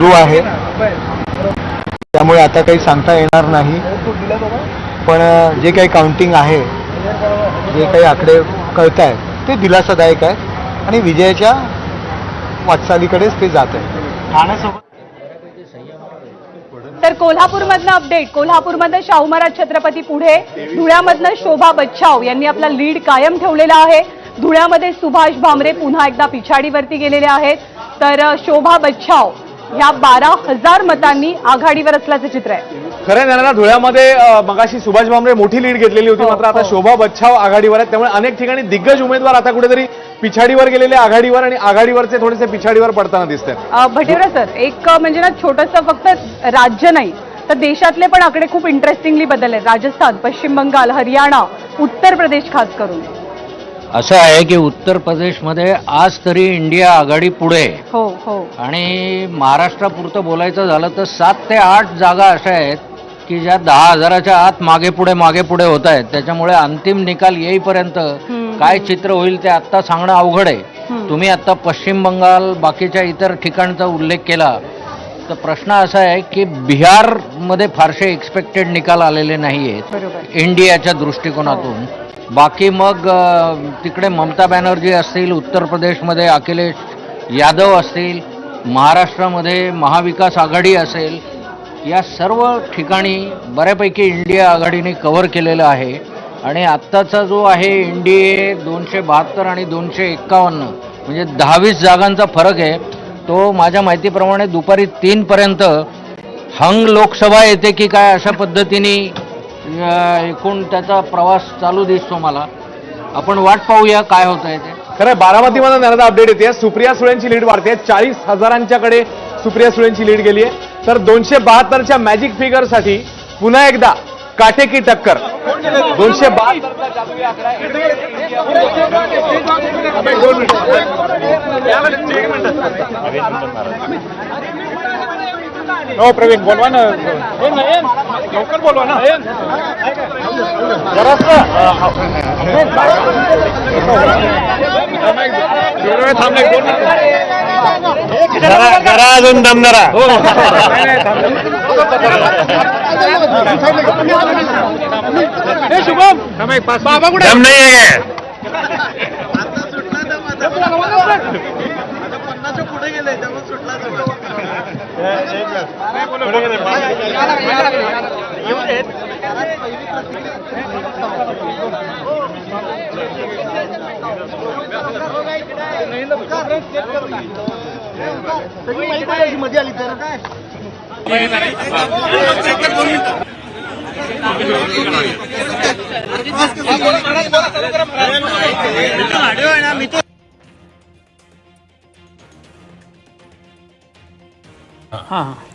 सुरू आहे. त्यामुळे आता काही सांगता येणार नाही. पण जे काही काउंटिंग आहे जे काही आकडे कळत आहेत ते दिलासादायक आहे आणि विजयाच्या वाटचालीकडेच ते जात आहे तर कोल्हापूरमधनं अपडेट कोल्हापूरमधनं शाहू महाराज छत्रपती पुढे धुळ्यामधनं शोभा बच्छाव यांनी आपला लीड कायम ठेवलेला आहे. धुळ्यामध्ये सुभाष भामरे पुन्हा एकदा पिछाडीवरती गेलेले आहेत. तर शोभा बच्छाव ह्या बारा हजार मतांनी आघाडीवर असल्याचं चित्र आहे. खरं आहे ना धुळ्यामध्ये मगाशी सुभाष भामरे मोठी लीड घेतलेली होती हो, मात्र आता हो. शोभा बच्छाव आघाडीवर आहेत. त्यामुळे अनेक ठिकाणी दिग्गज उमेदवार आता कुठेतरी पिछाडीवर गेलेले आघाडीवर आणि आघाडीवरचे थोडेसे पिछाडीवर पडताना दिसत भटेरा सर एक म्हणजे ना छोटंसं फक्त राज्य नाही तर देशातले पण आकडे खूप इंटरेस्टिंगली बदलले राजस्थान पश्चिम बंगाल हरियाणा उत्तर प्रदेश खास करून असं आहे की उत्तर प्रदेशमध्ये आज तरी इंडिया आघाडी पुढे. आहे. हो हो. आणि महाराष्ट्रापुरतं बोलायचं झालं तर सात ते आठ जागा अशा आहेत की ज्या दहा हजाराच्या आत मागे पुढे मागे पुढे होत आहेत. त्याच्यामुळे अंतिम निकाल येईपर्यंत हम्म. काय चित्र होईल ते आत्ता सांगणं अवघड आहे. हम्म. तुम्ही आता पश्चिम बंगाल बाकीच्या इतर ठिकाणचा उल्लेख केला तर प्रश्न असा आहे की बिहारमध्ये फारसे एक्सपेक्टेड निकाल आलेले नाही आहेत बरोबर. इंडियाच्या दृष्टिकोनातून. बाकी मग तिकडे ममता बॅनर्जी असतील उत्तर प्रदेशमध्ये अखिलेश यादव असतील महाराष्ट्रामध्ये महाविकास आघाडी असेल या सर्व ठिकाणी बऱ्यापैकी इंडिया आघाडीने कव्हर केलेलं आहे. आणि आत्ताचा जो आहे एन डी ए दोनशे बहात्तर आणि दोनशे एक्कावन्न म्हणजे दहावीस जागांचा फरक आहे तो माझ्या माहितीप्रमाणे दुपारी तीनपर्यंत हंग लोकसभा येते की काय अशा पद्धतीने एकूण त्याचा प्रवास चालू दिसतो मला. आपण वाट पाहूया काय होत आहे ते. खरं बारामतीमध्ये नर्मदा अपडेट येते. सुप्रिया सुळेंची लीड वाढते. चाळीस हजारांच्याकडे सुप्रिया सुळेंची लीड गेली आहे. तर दोनशे बहात्तरच्या मॅजिक फिगरसाठी पुन्हा एकदा काटेकी टक्कर. दोनशे हो प्रवीण बोलवा ना. लवकर बोलवा ना. जरा अजून दमदारा शुभम. दम नाही आहे. मध्ये आली तर काय मी तो हां.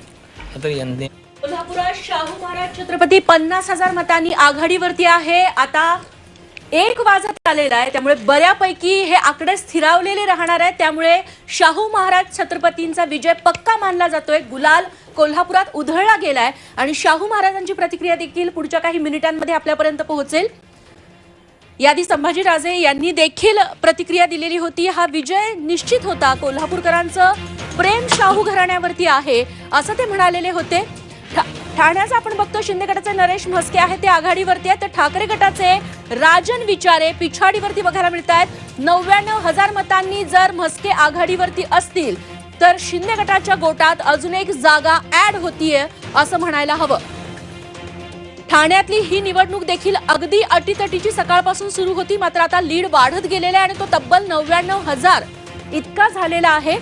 कोल्हापुरात शाहू महाराज छत्रपती पन्नास हजार मतांनी आघाडीवरती आहे. आता एक वाजत आलेला आहे त्यामुळे बऱ्यापैकी हे आकडे स्थिरावलेले राहणार आहेत. त्यामुळे शाहू महाराज छत्रपतींचा विजय पक्का मानला जातोय. गुलाल कोल्हापुरात उधळला गेलाय आणि शाहू महाराजांची प्रतिक्रिया देखील पुढच्या काही मिनिटांमध्ये आपल्यापर्यंत पोहोचेल. यादी संभाजी राजे यांनी देखील प्रतिक्रिया दिलेली होती. हा विजय निश्चित होता. कोल्हापूरकरांचं प्रेम शाहू घराण्यावरती आहे असं ते म्हणालेले होते. ठा- ठाण्याचा आपण बघतो शिंदे गटाचे नरेश म्हस्के आहे ते आघाडीवरती आहेत तर ठाकरे गटाचे राजन विचारे पिछाडीवरती बघायला मिळत आहेत नव्याण्णव हजार मतांनी जर म्हस्के आघाडीवरती असतील तर शिंदे गटाच्या गोटात अजून एक जागा ऍड होतीये असं म्हणायला हवं. ठाण्यातली ही निवडणूक देखील अगदी अटीतटीची सकाळपासून सुरू होती मात्र आता लीड वाढत गेलेला आहे आणि तो तब्बल नव्याण्णव हजार इतका झालेला आहे.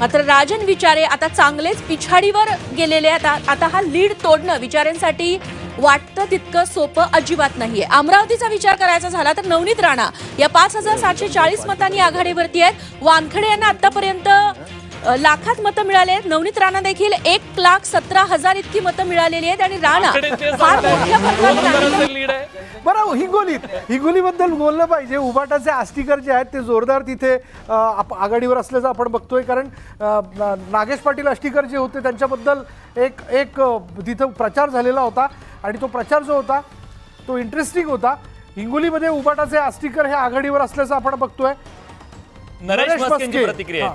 मात्र राजन विचारे आता चांगलेच पिछाडीवर गेलेले आहेत. आता आता हा लीड तोडणं विचारेंसाठी वाटतं तितकं सोपं अजिबात नाहीये. अमरावतीचा विचार करायचा झाला तर नवनीत राणा या पाच हजार सातशे चाळीस मतांनी आघाडीवरती आहेत. वानखडे यांना आतापर्यंत लाखात मतं मिळाले आहेत. नवनीत राणा देखील एक लाख सतरा हजार इतकी मतं मिळालेली आहेत आणि राणा फार मोठ्या बरं हिंगोलीत. हिंगोलीबद्दल बोललं पाहिजे. उबाटाचे आस्तिकर जे आहेत ते जोरदार तिथे आघाडीवर असल्याचं आपण बघतोय. कारण नागेश पाटील आष्टीकर जे होते त्यांच्याबद्दल एक एक तिथं प्रचार झालेला होता. आणि तो प्रचार जो होता तो इंटरेस्टिंग होता. हिंगोलीमध्ये उबाटाचे आस्तिकर हे आघाडीवर असल्याचं आपण बघतोय. नरेश. प्रतिक्रिया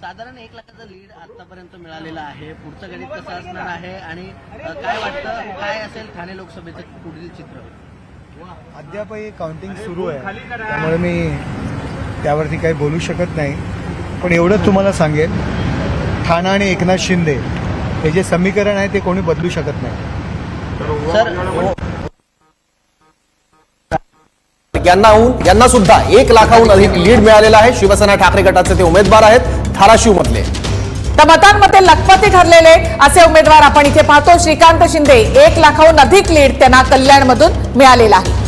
साधारण एक लाखाचं लीड आतापर्यंत मिळालेलं आहे. पुढचं गणित कसं असणार आहे आणि काय वाटतं? काय असेल ठाणे लोकसभेचं पुढील चित्र? अद्यापही काउंटिंग सुरू आहे. त्यामुळे मी त्यावरती काही बोलू शकत नाही. पण एवढंच तुम्हाला सांगेन ठाणा आणि एकनाथ शिंदे हे जे समीकरण आहे ते कोणी बदलू शकत नाही. सर यांनाहून यांना सुद्धा एक लाखाहून अधिक लीड मिळालेला आहे शिवसेना ठाकरे गटाचे ते उमेदवार आहेत धाराशिव मधले तर मतांमध्ये लखपती ठरलेले असे उमेदवार आपण इथे पाहतो. श्रीकांत शिंदे एक लाखाहून अधिक लीड त्यांना कल्याणमधून मिळालेला आहे.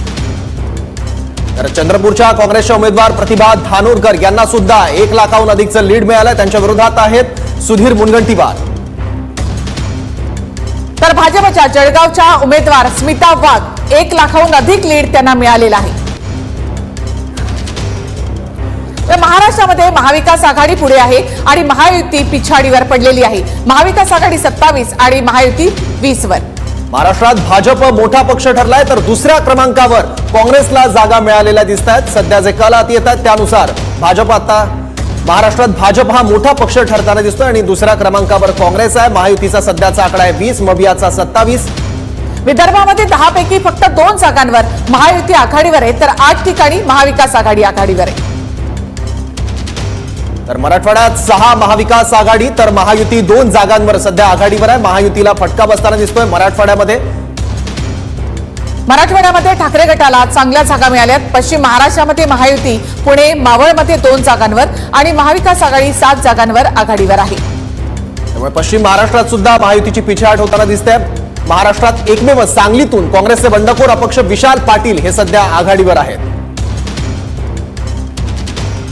तर चंद्रपूरच्या काँग्रेसच्या उमेदवार प्रतिभा धानोरकर यांना सुद्धा एक लाखाहून अधिकचं लीड मिळालंय त्यांच्या विरोधात आहेत सुधीर मुनगंटीवार. तर भाजपच्या जळगावच्या उमेदवार स्मिता वाघ एक लाखाहून अधिक लीड त्यांना मिळालेला आहे. तर महाराष्ट्रामध्ये महाविकास आघाडी पुढे आहे आणि महायुती पिछाडीवर पडलेली आहे. महाविकास आघाडी सत्तावीस आणि महायुती वीस वर महाराष्ट्रात भाजप मोठा पक्ष ठरलाय तर दुसऱ्या क्रमांकावर काँग्रेसला जागा मिळालेल्या दिसत आहेत सध्या जे कल हाती येत आहेत त्यानुसार भाजप आता महाराष्ट्रात भाजप हा मोठा पक्ष ठरताना दिसतोय आणि दुसऱ्या क्रमांकावर काँग्रेस आहे. महायुतीचा सध्याचा आकडा आहे वीस मबियाचा सत्तावीस. विदर्भामध्ये दहा पैकी फक्त दोन जागांवर महायुती आघाडीवर आहे तर आठ ठिकाणी महाविकास आघाडी आघाडीवर आहे. तर मराठवाड्यात सहा महाविकास आघाडी तर महायुती दोन जागांवर सध्या आघाडीवर आहे. महायुतीला फटका बसताना दिसतोय मराठवाड्यामध्ये. मराठवाड्यामध्ये ठाकरे गटाला चांगल्या जागा मिळाल्यात. पश्चिम महाराष्ट्रामध्ये महायुती पुणे मावळमध्ये दोन जागांवर आणि महाविकास आघाडी सात जागांवर आघाडीवर आहे. त्यामुळे पश्चिम महाराष्ट्रात सुद्धा महायुतीची पिछाट होताना दिसते. महाराष्ट्रात एकमेव सांगलीतून काँग्रेसचे बंडखोर अपक्ष विशाल पाटील हे सध्या आघाडीवर आहेत.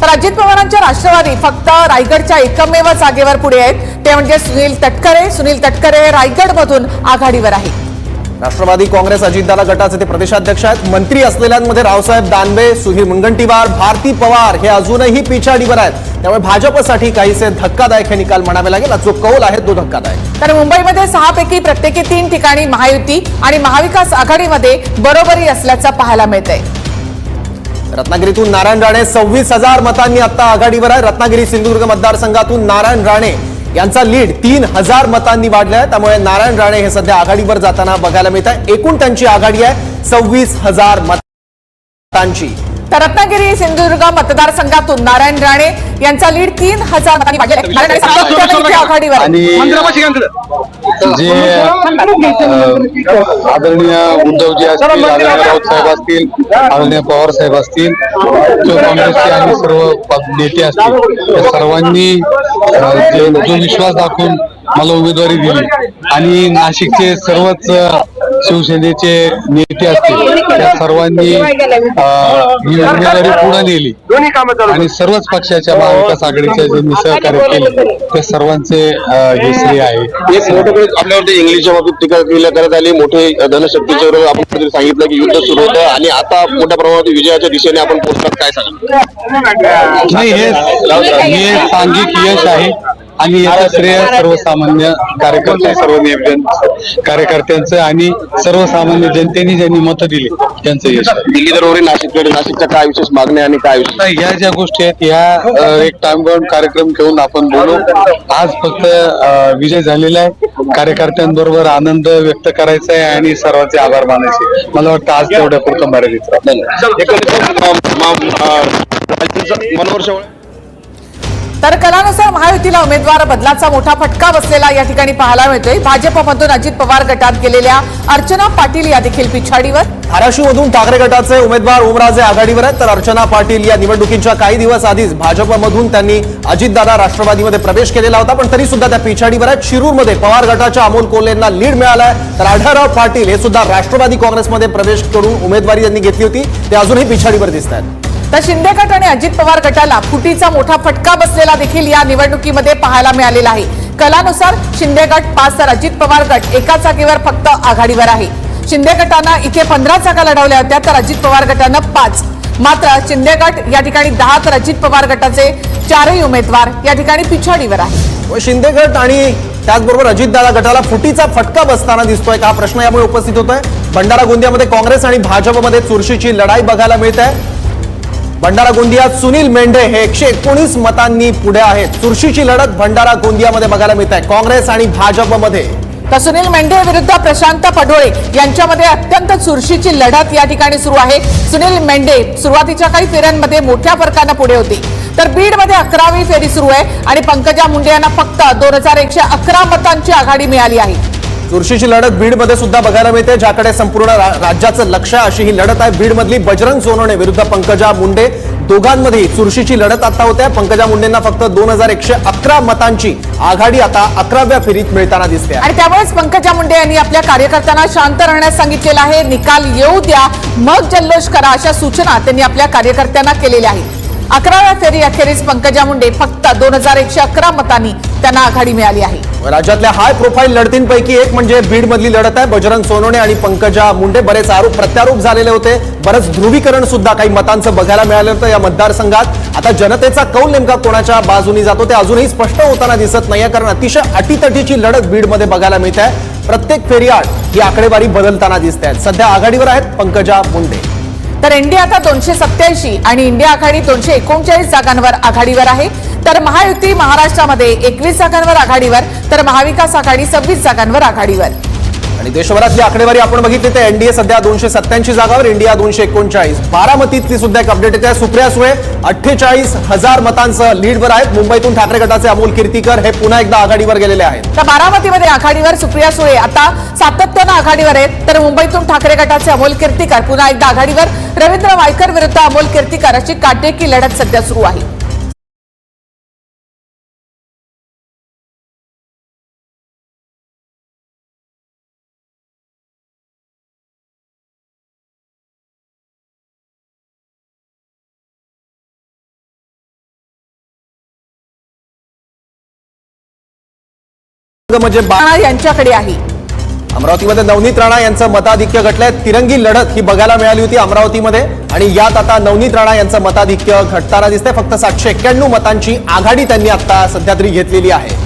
तर अजित पवारांच्या राष्ट्रवादी फक्त रायगडच्या एकमेव जागेवर पुढे आहेत. ते म्हणजे सुनील तटकरे. सुनील तटकरे रायगडमधून आघाडीवर आहे राष्ट्रवादी काँग्रेस अजितदादा गटाचे ते प्रदेशाध्यक्ष आहेत. मंत्री असलेल्यांमध्ये रावसाहेब दानवे सुधीर मुनगंटीवार भारती पवार हे अजूनही पिछाडीवर आहेत. त्यामुळे भाजपसाठी काहीसे धक्कादायक हे निकाल म्हणावे लागेल. जो कौल आहे तो धक्कादायक. तर मुंबईमध्ये सहापैकी प्रत्येकी तीन ठिकाणी महायुती आणि महाविकास आघाडीमध्ये बरोबरी असल्याचं पाहायला मिळतंय. रत्नागिरीतून नारायण राणे सव्वीस हजार मतांनी आता आघाडीवर आहे. रत्नागिरी सिंधुदुर्ग मतदारसंघातून नारायण राणे यांचा लीड तीन हजार मतांनी वाढलाय. त्यामुळे नारायण राणे हे सध्या आघाडीवर जाताना बघायला मिळत आहे एकूण त्यांची आघाडी आहे सव्वीस हजार मतांची. तर रत्नागिरी सिंधुदुर्ग मतदारसंघातून नारायण राणे यांचा लीड तीन हजार आघाडीवर. आणि जे आदरणीय उद्धवजी असतील आदरणीय राऊत साहेब असतील आदरणीय पवार साहेब असतील जो काँग्रेसचे आणि सर्व नेते असतील सर्वांनी जो विश्वास दाखवून मला उमेदवारी दिली. आणि नाशिकचे सर्वच शिवसेनेचे नेते असतील त्या सर्वांनी ही उमेदवारी पुढे नेली. आणि सर्वच पक्षाच्या महाविकास आघाडीच्या ज्यांनी सहकार्य केले त्या सर्वांचे हे श्रेय आहे. एक मोठं आपल्यावरती इंग्लिशच्या बाबतीत टीका केल्या करत आली. मोठे धनशक्तीच्या विरोधात आपण सांगितलं की युद्ध सुरू होतं आणि आता मोठ्या प्रमाणात विजयाच्या दिशेने आपण पोहोचतात काय सांगा नाही हे सांघिक यश आहे. आणि याचं श्रेय सर्वसामान्य कार्यकर्ते सर्व नियोजन कार्यकर्त्यांचं आणि सर्वसामान्य जनतेने ज्यांनी मतं दिली त्यांचं यश. आहे दिल्ली दरबारी नाशिककडे नाशिकच्या काय विशेष मागण्या आणि काय विशेष? आता या ज्या गोष्टी आहेत या अ, एक टाइम बाउंड कार्यक्रम घेऊन आपण बोलू. आज फक्त अ, विजय झालेला आहे. कार्यकर्त्यांबरोबर आनंद व्यक्त करायचा आहे आणि सर्वांचे आभार मानायचे मला वाटतं आज तेवढ्या पुरतं मर्यादित राहतं. एकंदरीत, अ, म- अ, राजेंद्र मनोहर शेवळे. तर कलानुसार महायुतीला उमेदवार बदलाचा मोठा फटका बसलेला या ठिकाणी पाहायला मिळतोय. भाजपमधून अजित पवार गटात गेलेल्या अर्चना पाटील या देखील पिछाडीवर. धाराशिवमधून ठाकरे गटाचे उमेदवार ओमराजे आघाडीवर आहेत. तर अर्चना पाटील या निवडणुकीच्या काही दिवस आधीच भाजपमधून त्यांनी अजितदादा राष्ट्रवादीमध्ये प्रवेश केलेला होता पण तरी सुद्धा त्या पिछाडीवर आहेत. शिरूरमध्ये पवार गटाच्या अमोल कोल्हेंना लीड मिळालाय. तर आढळराव पाटील हे सुद्धा राष्ट्रवादी काँग्रेसमध्ये प्रवेश करून उमेदवारी त्यांनी घेतली होती. ते अजूनही पिछाडीवर दिसत आहेत तर शिंदे गट आणि अजित पवार गटाला फुटीचा मोठा फटका बसलेला देखील या निवडणुकीमध्ये पाहायला मिळालेला आहे. कलानुसार शिंदे गट पाच तर अजित पवार गट एका जागेवर फक्त आघाडीवर आहे. शिंदे गटानं इथे पंधरा जागा लढवल्या होत्या तर अजित पवार गटानं पाच. मात्र शिंदे गट या ठिकाणी दहा तर अजित पवार गटाचे चारही उमेदवार या ठिकाणी पिछाडीवर आहे व शिंदे गट आणि त्याचबरोबर अजितदादा गटाला फुटीचा फटका बसताना दिसतोय का? हा प्रश्न यामुळे उपस्थित होतोय. भंडारा गोंदियामध्ये काँग्रेस आणि भाजपमध्ये चुरशीची लढाई बघायला मिळत आहे. भंडारा गोंदियात सुनील मेंढे हे एकशे एकोणीस मतांनी पुढे आहेत. चुरशीची लढत भंडारा गोंदियामध्ये बघायला मिळत आहे. काँग्रेस आणि भाजपमध्ये. तर सुनील मेंढे विरुद्ध प्रशांत पडोळे यांच्यामध्ये अत्यंत चुरशीची लढत या ठिकाणी सुरू आहे. सुनील मेंढे सुरुवातीच्या काही फेऱ्यांमध्ये मोठ्या फरकानं पुढे होते. तर बीडमध्ये अकरावी फेरी सुरू आहे आणि पंकजा मुंडे यांना फक्त दोन हजार एकशे अकरा मतांची आघाडी मिळाली आहे. चुरशीची लढत बीडमध्ये सुद्धा बघायला मिळते ज्याकडे संपूर्ण रा- राज्याचं लक्ष आहे. अशी ही लढत आहे. बीडमधली बजरंग सोनवणे विरुद्ध पंकजा मुंडे. दोघांमध्ये चुरशीची लढत आता होते. पंकजा मुंडेंना फक्त दोन हजार एकशे अकरा मतांची आघाडी आता अकराव्या फेरीत मिळताना दिसते आणि त्यामुळेच पंकजा मुंडे यांनी आपल्या कार्यकर्त्यांना शांत राहण्यास सांगितलेलं आहे. निकाल येऊ द्या. मग जल्लोष करा अशा सूचना त्यांनी आपल्या कार्यकर्त्यांना केलेल्या आहेत. अकराव्या फेरी अखेरीस पंकजा मुंडे फक्त दोन हजार एकशे अकरा मतांनी त्यांना आघाडी मिळाली आहे. राज्यातल्या हाय प्रोफाईल लढतींपैकी एक म्हणजे बीड मधली लढत आहे. बजरंग सोनवणे आणि पंकजा मुंडे बरेच आरोप प्रत्यारोप झालेले होते. बरंच ध्रुवीकरण सुद्धा काही मतांचं बघायला मिळालं होतं या मतदारसंघात. आता जनतेचा कौल नेमका कोणाच्या बाजूनी जातो ते अजूनही स्पष्ट होताना दिसत नाहीये कारण अतिशय अटीतटीची लढत बीडमध्ये बघायला मिळत. आहे प्रत्येक फेरीआड ही आकडेवारी बदलताना दिसत. आहेत सध्या आघाडीवर आहेत पंकजा मुंडे. तर एनडीए आता दोनशे सत्याऐंशी आणि इंडिया आघाडी दोनशे एकोणचाळीस जागांवर आघाडीवर आहे. तर महायुती महाराष्ट्रामध्ये एकवीस जागांवर आघाडीवर तर महाविकास आघाडी सव्वीस जागांवर आघाडीवर. आणि देशभरातली आकडेवारी आपण बघितली तर एनडीए सध्या दोनशे सत्याऐंशी जागावर इंडिया दोनशे एकोणचाळीस. बारामतीतली सुद्धा एक अपडेट येते. सुप्रिया सुळे अठ्ठेचाळीस हजार मतांसह लीडवर आहेत. मुंबईतून ठाकरे गटाचे अमोल कीर्तीकर हे पुन्हा एकदा आघाडीवर गेलेले आहेत. तर बारामतीमध्ये आघाडीवर सुप्रिया सुळे. आता सातत्यानं आघाडीवर आहेत. तर मुंबईतून ठाकरे गटाचे अमोल कीर्तीकर पुन्हा एकदा आघाडीवर. रवींद्र वायकर विरुद्ध अमोल कीर्तीकर अशी काटेकी लढत सध्या सुरू आहे. म्हणजे यांच्याकडे आहे. अमरावतीमध्ये नवनीत राणा यांचं मताधिक्य घटलंय. तिरंगी लढत ही बघायला मिळाली होती अमरावतीमध्ये. आणि यात आता नवनीत राणा यांचं मताधिक्य घटताना दिसतंय. फक्त सातशे एक्क्याण्णव मतांची आघाडी त्यांनी आता सध्या तरी घेतलेली आहे.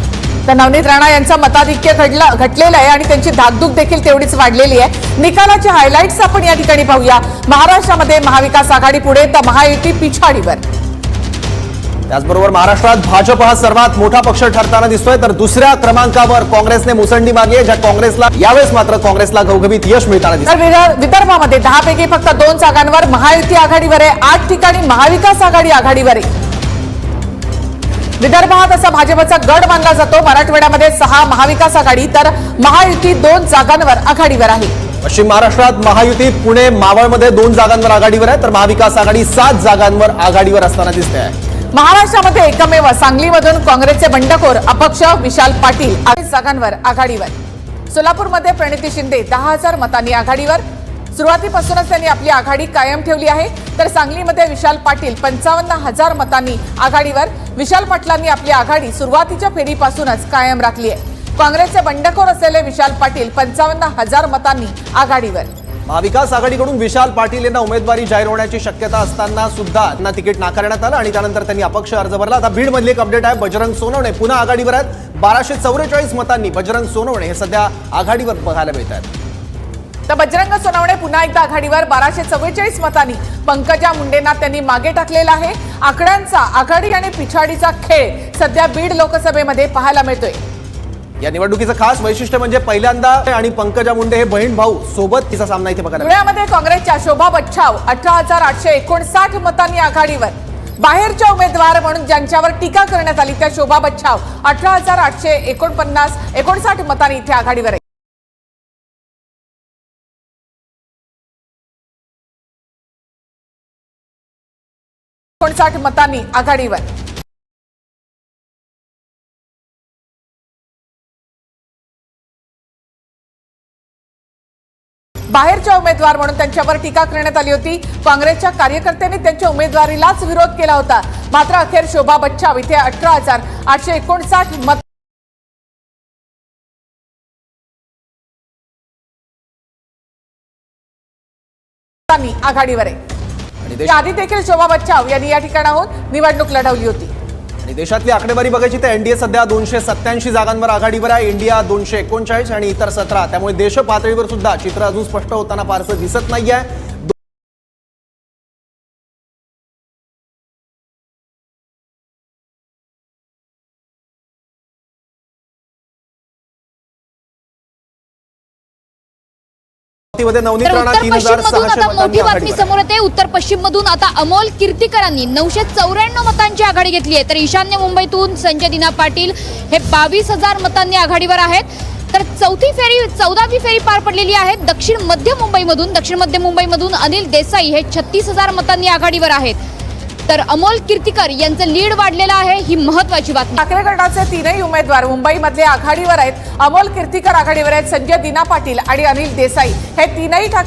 तर नवनीत राणा यांचं मताधिक्य घडलं घटलेलं आहे आणि त्यांची धाकधूक देखील तेवढीच वाढलेली आहे. निकालाचे हायलाइट्स आपण या ठिकाणी पाहूया. महाराष्ट्रामध्ये महाविकास आघाडी पुढे तर महायुती पिछाडीवर. त्याचबरोबर महाराष्ट्रात भाजप हा सर्वात मोठा पक्ष ठरताना दिसतोय. तर दुसऱ्या क्रमांकावर काँग्रेसने मुसंडी मारली आहे ज्या काँग्रेसला यावेळेस मात्र काँग्रेसला घवघवीत यश मिळताना विदर- विदर्भामध्ये दहा पैकी फक्त दोन जागांवर महायुती आघाडीवर आहे. आठ ठिकाणी महाविकास आघाडी आघाडीवर आहे. विदर्भ हा तसा भाजपचा गड मानला जातो. मराठवाड्यामध्ये सहा महाविकास आघाडी तर महायुती दोन जागांवर आघाडीवर आहे. पश्चिम महाराष्ट्रात महायुती पुणे मावळमध्ये दोन जागांवर आघाडीवर आहे. तर महाविकास आघाडी सात जागांवर आघाडीवर असताना दिसते आहे. महाराष्ट्रामध्ये एकमेव सांगलीमधून काँग्रेसचे बंडखोर अपक्ष विशाल पाटील जागांवर आघाडीवर. सोलापूरमध्ये प्रणिती शिंदे दहा हजार मतांनी आघाडीवर. सुरुवातीपासूनच त्यांनी आपली आघाडी कायम ठेवली आहे. तर सांगलीमध्ये विशाल पाटील पंचावन्न हजार मतांनी आघाडीवर. विशाल पाटलांनी आपली आघाडी सुरुवातीच्या फेरीपासूनच कायम राखली आहे. काँग्रेसचे बंडखोर असलेले विशाल पाटील पंचावन्न हजार मतांनी आघाडीवर. महाविकास आघाडीकडून विशाल पाटील यांना उमेदवारी जाहीर होण्याची शक्यता असताना सुद्धा त्यांना तिकीट नाकारण्यात आलं आणि त्यानंतर त्यांनी अपक्ष अर्ज भरला. आता बीडमधली एक अपडेट आहे. बजरंग सोनवणे पुन्हा आघाडीवर आहेत. बाराशे चौवेचाळीस मतांनी बजरंग सोनवणे हे सध्या आघाडीवर बघायला मिळत आहेत. तर बजरंग सोनवणे पुन्हा एकदा आघाडीवर. बाराशे चव्वेचाळीस मतांनी पंकजा मुंडेंना त्यांनी मागे टाकलेला आहे. आकड्यांचा आघाडी आणि पिछाडीचा खेळ सध्या बीड लोकसभेमध्ये पाहायला मिळतोय. या निवडणुकीचं खास वैशिष्ट्य म्हणजे पहिल्यांदा आणि पंकजा मुंडे हे बहीण भाऊ सोबत तिचा सामना इथे बघा मिळतो. धुळ्यामध्ये काँग्रेसच्या शोभा बच्छाव अठरा हजार आठशे एकोणसाठ मतांनी आघाडीवर. बाहेरच्या उमेदवार म्हणून ज्यांच्यावर टीका करण्यात आली त्या शोभा बच्छाव अठरा हजार आठशे एकोणपन्नास एकोणसाठ मतांनी इथे आघाडीवर आहे एकोणसाठ मतांनी आघाडीवर. बाहेरच्या उमेदवार म्हणून त्यांच्यावर टीका करण्यात आली होती. काँग्रेसच्या कार्यकर्त्यांनी त्यांच्या उमेदवारीलाच विरोध केला होता. मात्र अखेर शोभा बच्छाव इथे अठरा हजार आठशे एकोणसाठ मत आघाडीवर. आहे याआधी देखील शोभा बच्छाव यांनी या ठिकाणाहून निवडणूक लढवली होती. आणि देशातली आकडेवारी बघायची तर एनडीए सध्या दोनशे सत्याऐंशी जागांवर आघाडीवर आहे. इंडिया दोनशे एकोणचाळीस आणि इतर सतरा. त्यामुळे देश पातळीवर सुद्धा चित्र अजून स्पष्ट होताना फारसं दिसत नाही आहे मध्ये नवनीत तर राणा उत्तर तीन हजार सहाशे मोठी बातमी. समोर येते. उत्तर पश्चिम मधून आता अमोल कीर्तीकरांनी नऊशे चौऱ्याण्णव मतांची आघाडी घेतली आहे. तर ईशान्य मुंबईतून संजय दिना पाटील हे बावीस हजार मतांनी आघाडीवर आहेत. तर चौथी फेरी चौदावी फेरी पार पडलेली आहे. दक्षिण मध्य मुंबईमधून दक्षिण मध्य मुंबईमधून अनिल देसाई हे छत्तीस हजार मतांनी आघाडीवर आहेत. तर अमोल कीर्तिकर यांचं लीड वाढलेलं आहे ही महत्वाची बातमी. ठाकरे गटाचे तीनही उमेदवार मुंबईमधले आघाडीवर आहेत. अमोल कीर्तिकर आघाडीवर आहेत संजय दिना पाटील आणि अनिल देसाई. हे तीनही